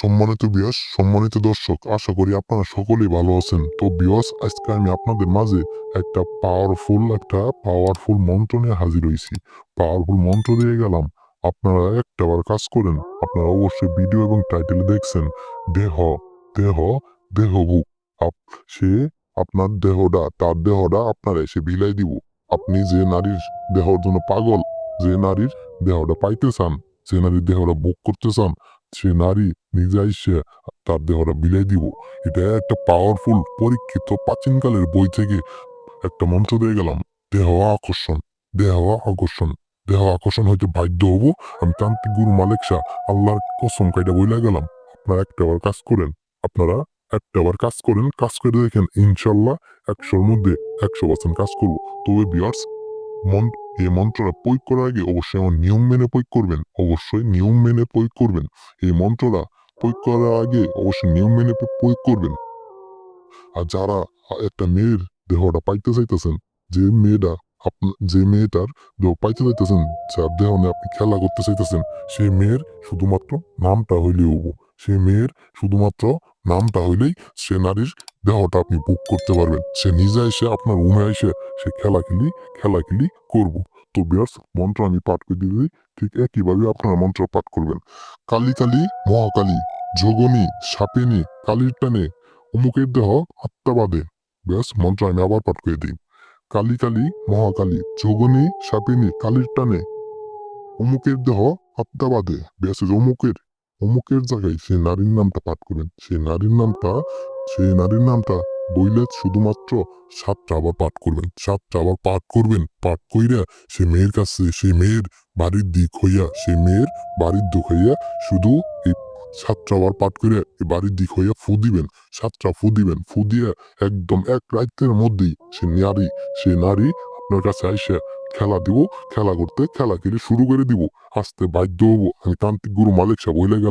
সম্মানিত বিয়স সম্মানিত দর্শক, আশা করি আপনারা সকলেই ভালো আছেন। তো বিয়স আজকে আমি আপনাদের মাঝে একটা পাওয়ারফুল একটা পাওয়ারফুল মন্ত্র নিয়ে হাজির হয়েছি। পাওয়ারফুল মন্ত্র দিয়ে গেলাম, আপনারা একটাবার কাজ করেন, আপনারা অবশ্যই ভিডিও এবং টাইটেল দেখছেন, দেহ দেহ দেহ বুক সে আপনার দেহটা, তার দেহটা আপনার এসে বিলাই দিব। আপনি যে নারীর দেহর জন্য পাগল, যে নারীর দেহটা পাইতে চান, যে নারীর দেহটা বুক করতে চান সে নারী নিজে এসে তার দেহটা বিলাই দিব। এটা একটা পাওয়ারফুল পরীক্ষিত, প্রাচীনকালের বই থেকে একটা মন্ত্র দিয়ে গেলাম। দেহ আকর্ষণ দেহ আকর্ষণ দেহ আকর্ষণ হইতে বাধ্য হব। আমি তান্ত্রিক গুরু মালিক শাহ, আল্লাহর কসম কাইটা বইলা গেলাম। আপনারা একটা বার কাজ করেন। আপনারা একটা বার কাজ করেন, কাজ করে দেখেন, ইনশাল্লাহ একশোর মধ্যে একশো পার্সেন্ট কাজ করব। তবে বিয়ার্স মন এই মন্ত্রটা প্রয়োগ করার আগে অবশ্যই আমার নিয়ম মেনে প্রয়োগ করবেন, অবশ্যই নিয়ম মেনে প্রয়োগ করবেন। এই মন্ত্রটা প্রয়োগ করার আগে অবশ্যই নিয়ম মেনে প্রয়োগ করবেন। আর যারা একটা মেয়ের দেহটা পাইতে চাইতেছেন, যে মেয়েটা যে মেয়েটার দেহ পাইতে চাইতেছেন, যার দেহ নিয়ে আপনি খেলা করতে চাইতেছেন, সেই মেয়ের শুধুমাত্র নামটা হইলেই হব সেই মেয়ের শুধুমাত্র নামটা হইলেই সে নারীর দেহটা আপনি বুক করতে পারবেন। সে নিজে এসে আপনার রুমে এসে সে খেলা খেলি খেলা খেলি করব। তো বিয়ার্স মন্ত্র আমি পাঠ করে দিলেই ঠিক একইভাবে আপনারা মন্ত্র পাঠ করবেন। কালী কালী, মহাকালী, যোগনী, সাপিনী, কালীর টানে অমুকের দেহ আত্মাবাদে ব্যাস, মন্ত্র আমি আবার পাঠ করে দিই। কালী কালী, মহাকালী, যোগনী, সাপিনী, কালীর টানে অমুকের দেহ আত্মাবাদে ব্যাস, অমুকের অমুকের জায়গায় সেই নারীর নামটা পাঠ করবেন। সেই নারীর নামটা সেই নারীর নামটা বইলে শুধুমাত্র সাতটা আবার পাঠ করবেন, সাতটা আবার পাঠ করবেন, পাঠ কইরা সে মেয়ের কাছে সেই মেয়ের বাড়ির দিক হইয়া সেই মেয়ের বাড়ির দিক হইয়া শুধু এই সাতটা আবার পাঠ করে বাড়ির দিক হইয়া ফু দিবেন, সাতটা ফু দিবেন, ফু দিয়ে একদম এক রাতের মধ্যেই সে নারী সে নারী আপনার কাছে আইসা খেলা দিব, খেলা করতে খেলা খেলে শুরু করে দিব, আসতে বাধ্য হব, আমি তান্ত্রিক গুরু মালিক সাহেব হইলে গেল